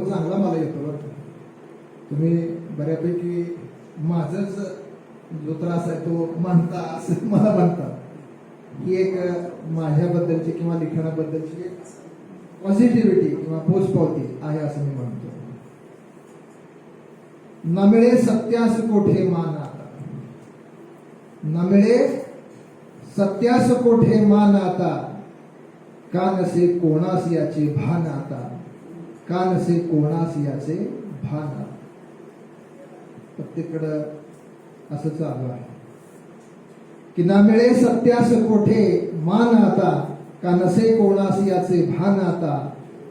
चांगला मला येतो तुम्ही बऱ्यापैकी माझंच जो त्रास आहे तो मानता असं मला म्हणतात ही एक माझ्याबद्दलची किंवा लिखाणाबद्दलची एक पॉझिटिव्हिटी किंवा पोचपावती आहे असं मी म्हणतो. नमिळे सत्यास कोठे मान आता नमिळे सत्यास कोठे मान आता का नसे कोणास याचे भान आता? का नसे कोणास याचे भान आता प्रत्येकडं असं चालू आहे. की ना मिळे सत्यास कोठे मान आता का नसे कोणास याचे भान आता.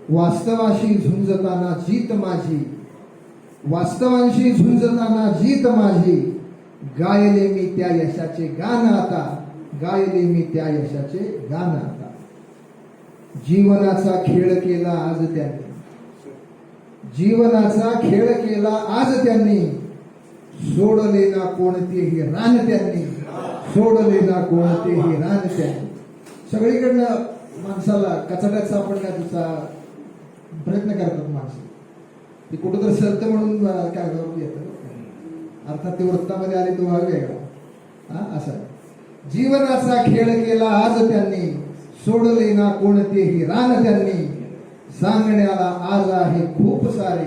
वास्तवाशी झुंजताना जीत माझी. वास्तवांशी झुंजताना जीत माझी. गायले मी त्या यशाचे गाण आता. गायले मी त्या यशाचे गाण आता. जीवनाचा खेळ केला आज त्याने. जीवनाचा खेळ केला आज त्यांनी. सोडले ना कोणतेही रान त्यांनी. सोडले ना कोणतेही रान त्यांनी. सगळीकडनं माणसाला कचड्यात सापडण्याचा प्रयत्न करतात माणसं. ते कुठंतरी सत्य म्हणून कागदावर येतं अर्थात ते वृत्तामध्ये आले तो भाग वेगळा. हा असं. जीवनाचा खेळ केला आज त्यांनी. सोडले ना कोणतेही रान त्यांनी. सांगण्याला आज आहे खूप सारे.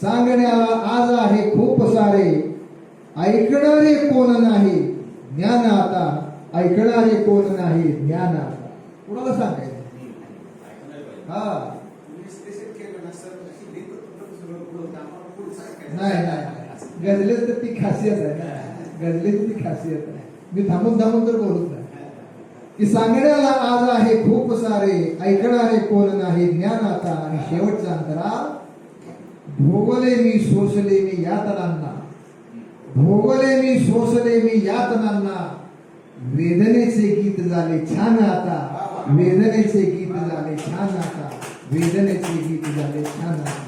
सांगण्याला आज आहे खूप सारे. ऐकणारे कोण नाही? ज्ञान आता. ऐकणारे कोण नाही? ज्ञान आता. कुणाला सांगायचं? हा. नाही नाही गजलेत तर ती खासियत आहे ना. गजलेत ती खासियत आहे. मी थांबून थांबून तर बोलत नाही. की सांगण्याला आज आहे खूप सारे ऐकणारे कोण नाही ज्ञान आता आणि शेवटचा अंतरा. भोगले मी सोसले मी यातनांना. भोगले मी सोसले मी यातनांना. वेदनेचे गीत झाले छान आता. वेदनेचे गीत झाले छान आता. वेदनेचे गीत झाले छान आता.